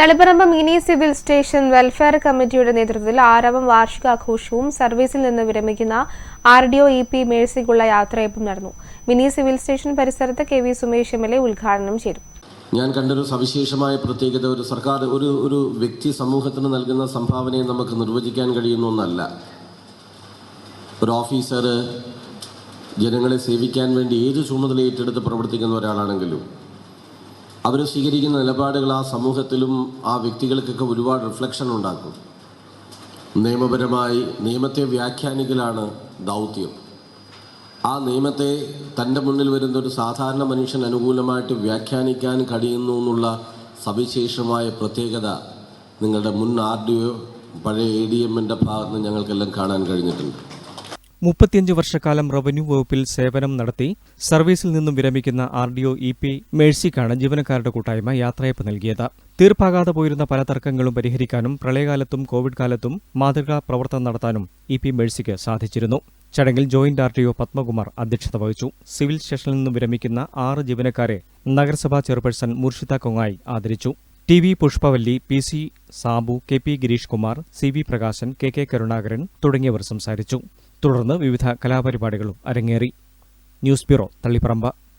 Taliparamba mini civil station welfare കമ്മിറ്റിയുടെ നേതൃത്വത്തിൽ ആരവം വാർഷികാഘോഷവും സർവീസിൽ നിന്ന് വിരമിക്കുന്ന R D O E P മേഴ്സിക്കുള്ള യാത്രയപ്പും നടന്നു. മിനി സിവിൽ സ്റ്റേഷൻ പരിസരത്ത് K V Sumesh M L A ഉദ്ഘാടനം ചെയ്തു. ഞാൻ കണ്ടൊരു സവിശേഷമായ പ്രത്യേകത ഒരു സർക്കാർ ഒരു ഒരു വ്യക്തി സമൂഹത്തിന് നൽകുന്ന സംഭാവനയെ നമുക്ക് നിർവചിക്കാൻ കഴിയുന്ന ഒന്നല്ല. ഒരു ഓഫീസർ ജനങ്ങളെ സേവിക്കാൻ വേണ്ടി ഏത് ചുമതല ഏറ്റെടുത്ത് പ്രവർത്തിക്കുന്ന ഒരാളാണെങ്കിലും അവർ സ്വീകരിക്കുന്ന നിലപാടുകൾ ആ സമൂഹത്തിലും ആ വ്യക്തികൾക്കൊക്കെ ഒരുപാട് റിഫ്ലക്ഷൻ ഉണ്ടാക്കും. നിയമപരമായി നിയമത്തെ വ്യാഖ്യാനിക്കലാണ് ദൗത്യം. ആ നിയമത്തെ തന്റെ മുന്നിൽ വരുന്ന ഒരു സാധാരണ മനുഷ്യൻ അനുകൂലമായിട്ട് വ്യാഖ്യാനിക്കാൻ കഴിയുന്നു എന്നുള്ള സവിശേഷമായ പ്രത്യേകത നിങ്ങളുടെ മുൻ ആർ ഡി ഒ പഴയ എ ഡി എമ്മിന്റെ ഭാഗത്ത് ഞങ്ങൾക്കെല്ലാം കാണാൻ കഴിഞ്ഞിട്ടുണ്ട്. മുപ്പത്തിയഞ്ച് വർഷക്കാലം റവന്യൂ വകുപ്പിൽ സേവനം നടത്തി സർവീസിൽ നിന്നും വിരമിക്കുന്ന R D O E P മേഴ്സിക്കാണ് ജീവനക്കാരുടെ കൂട്ടായ്മ യാത്രയപ്പ് നൽകിയത്. തീർപ്പാകാതെ പോയിരുന്ന പല തർക്കങ്ങളും പരിഹരിക്കാനും പ്രളയകാലത്തും കോവിഡ് കാലത്തും മാതൃകാ പ്രവർത്തനം നടത്താനും ഇ പി മേഴ്സിക്ക് സാധിച്ചിരുന്നു. ചടങ്ങിൽ joint R T O Padmakumar അധ്യക്ഷത വഹിച്ചു. സിവിൽ സ്റ്റേഷനിൽ നിന്നും വിരമിക്കുന്ന ആറ് ജീവനക്കാരെ നഗരസഭാ ചെയർപേഴ്സൺ മുർഷിദ കൊങ്ങായി ആദരിച്ചു. T V Pushpavalli P C Sabu K P Gireesh Kumar C V Prakashan K K Karunakaran തുടങ്ങിയവർ സംസാരിച്ചു. തുടർന്ന് വിവിധ കലാപരിപാടികളും അരങ്ങേറി. News bureau Taliparamba.